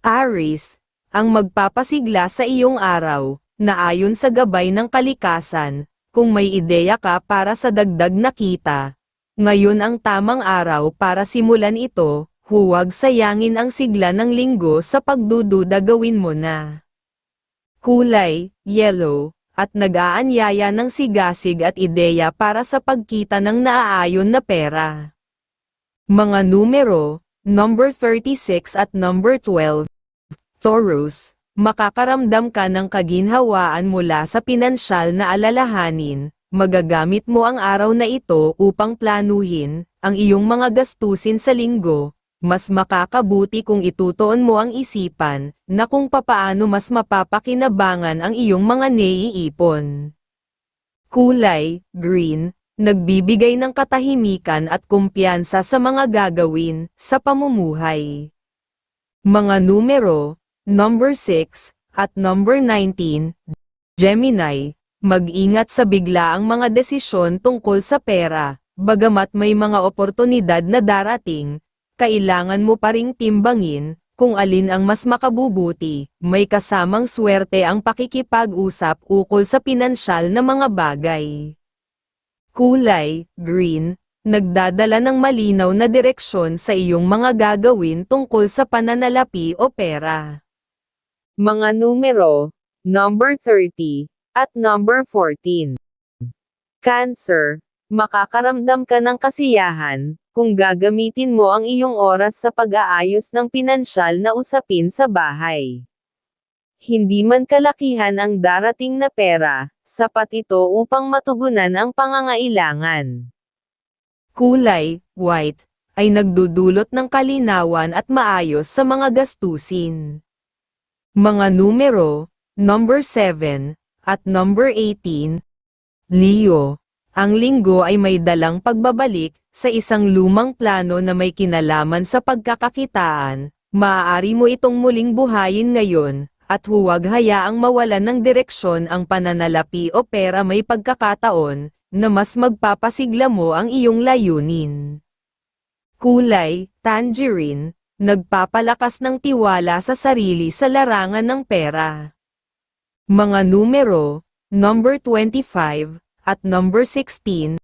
Aris, ang magpapasigla sa iyong araw, na ayon sa gabay ng kalikasan, kung may ideya ka para sa dagdag na kita. Ngayon ang tamang araw para simulan ito, huwag sayangin ang sigla ng linggo sa pagdududa gawin mo na. Kulay, yellow, at nag-aanyaya ng sigasig at ideya para sa pagkita ng naaayon na pera. Mga numero, number 36 at number 12. Taurus, makakaramdam ka ng kaginhawaan mula sa pinansyal na alalahanin, magagamit mo ang araw na ito upang planuhin ang iyong mga gastusin sa linggo, mas makakabuti kung itutuon mo ang isipan na kung papaano mas mapapakinabangan ang iyong mga naiipon. Kulay, green, nagbibigay ng katahimikan at kumpiyansa sa mga gagawin sa pamumuhay. Mga numero, number 6, at number 19, Gemini, mag-ingat sa biglaang mga desisyon tungkol sa pera, bagamat may mga oportunidad na darating, kailangan mo pa ring timbangin, kung alin ang mas makabubuti, may kasamang swerte ang pakikipag-usap ukol sa pinansyal na mga bagay. Kulay, green, nagdadala ng malinaw na direksyon sa iyong mga gagawin tungkol sa pananalapi o pera. Mga numero, number 30, at number 14. Cancer, makakaramdam ka ng kasiyahan, kung gagamitin mo ang iyong oras sa pag-aayos ng pinansyal na usapin sa bahay. Hindi man kalakihan ang darating na pera, sapat ito upang matugunan ang pangangailangan. Kulay, white, ay nagdudulot ng kalinawan at maayos sa mga gastusin. Mga numero, number 7, at number 18, Leo, ang linggo ay may dalang pagbabalik sa isang lumang plano na may kinalaman sa pagkakakitaan, maaari mo itong muling buhayin ngayon, at huwag hayaang mawalan ng direksyon ang pananalapi o pera may pagkakataon, na mas magpapasigla mo ang iyong layunin. Kulay, tangerine, nagpapalakas ng tiwala sa sarili sa larangan ng pera. Mga numero, number 25, at number 16,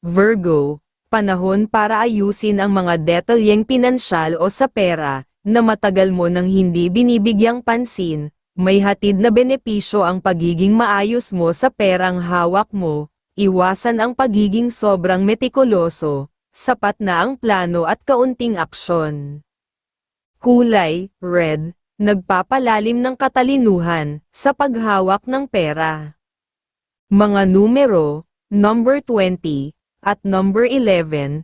Virgo, panahon para ayusin ang mga detalyeng pinansyal o sa pera, na matagal mo nang hindi binibigyang pansin, may hatid na benepisyo ang pagiging maayos mo sa perang hawak mo, iwasan ang pagiging sobrang metikuloso, sapat na ang plano at kaunting aksyon. Kulay, red, nagpapalalim ng katalinuhan, sa paghawak ng pera. Mga numero, number 20, at number 11,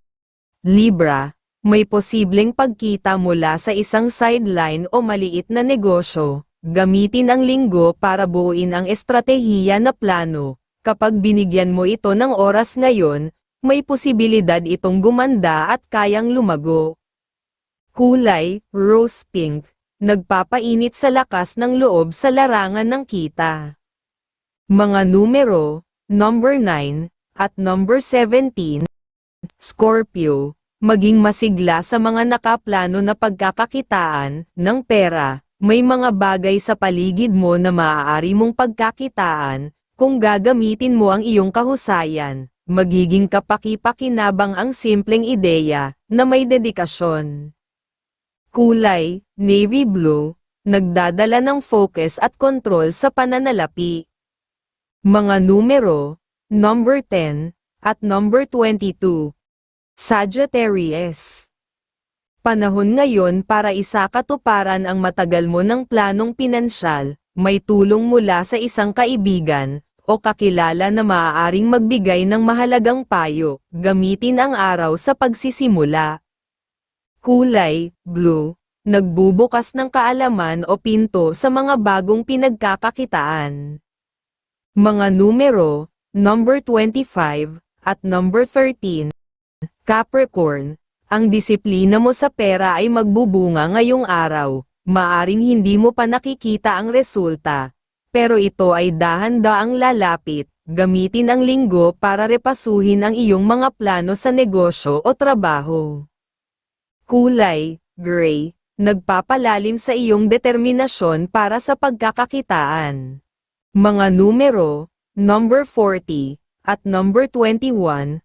Libra, may posibleng pagkita mula sa isang sideline o maliit na negosyo, gamitin ang linggo para buuin ang estratehiya na plano, kapag binigyan mo ito ng oras ngayon, may posibilidad itong gumanda at kayang lumago. Kulay, rose pink, nagpapainit sa lakas ng loob sa larangan ng kita. Mga numero, number 9, at number 17, Scorpio, maging masigla sa mga nakaplano na pagkakakitaan ng pera, may mga bagay sa paligid mo na maaari mong pagkakitaan, kung gagamitin mo ang iyong kahusayan, magiging kapaki-pakinabang ang simpleng ideya na may dedikasyon. Kulay, navy blue, nagdadala ng focus at control sa pananalapi. Mga numero, number 10, at number 22. Sagittarius. Panahon ngayon para isakatuparan ang matagal mo ng planong pinansyal, may tulong mula sa isang kaibigan, o kakilala na maaaring magbigay ng mahalagang payo, gamitin ang araw sa pagsisimula. Kulay, blue, nagbubukas ng kaalaman o pinto sa mga bagong pinagkakakitaan. Mga numero, number 25, at number 13, Capricorn, ang disiplina mo sa pera ay magbubunga ngayong araw, maaring hindi mo pa nakikita ang resulta, pero ito ay dahan-daang lalapit, gamitin ang linggo para repasuhin ang iyong mga plano sa negosyo o trabaho. Kulay, gray, nagpapalalim sa iyong determinasyon para sa pagkakakitaan. Mga numero, number 40, at number 21,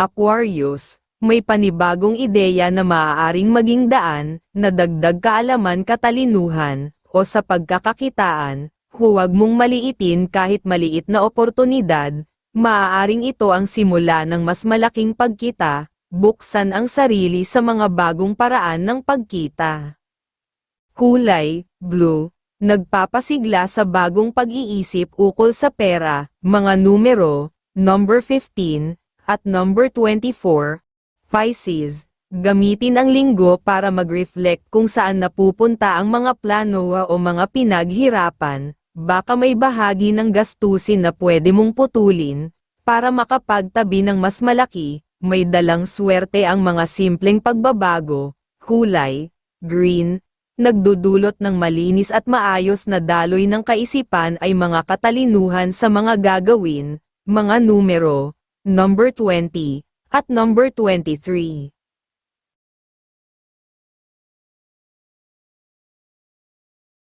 Aquarius, may panibagong ideya na maaaring maging daan, na dagdag kaalaman katalinuhan, o sa pagkakakitaan, huwag mong maliitin kahit maliit na oportunidad, maaaring ito ang simula ng mas malaking pagkita, buksan ang sarili sa mga bagong paraan ng pagkita. Kulay, blue, nagpapasigla sa bagong pag-iisip ukol sa pera, mga numero, number 15, at number 24, Pisces, gamitin ang linggo para mag-reflect kung saan napupunta ang mga plano o mga pinaghirapan, baka may bahagi ng gastusin na pwede mong putulin, para makapagtabi ng mas malaki, may dalang swerte ang mga simpleng pagbabago, kulay, green, nagdudulot ng malinis at maayos na daloy ng kaisipan ay mga katalinuhan sa mga gagawin, mga numero, number 20, at number 23.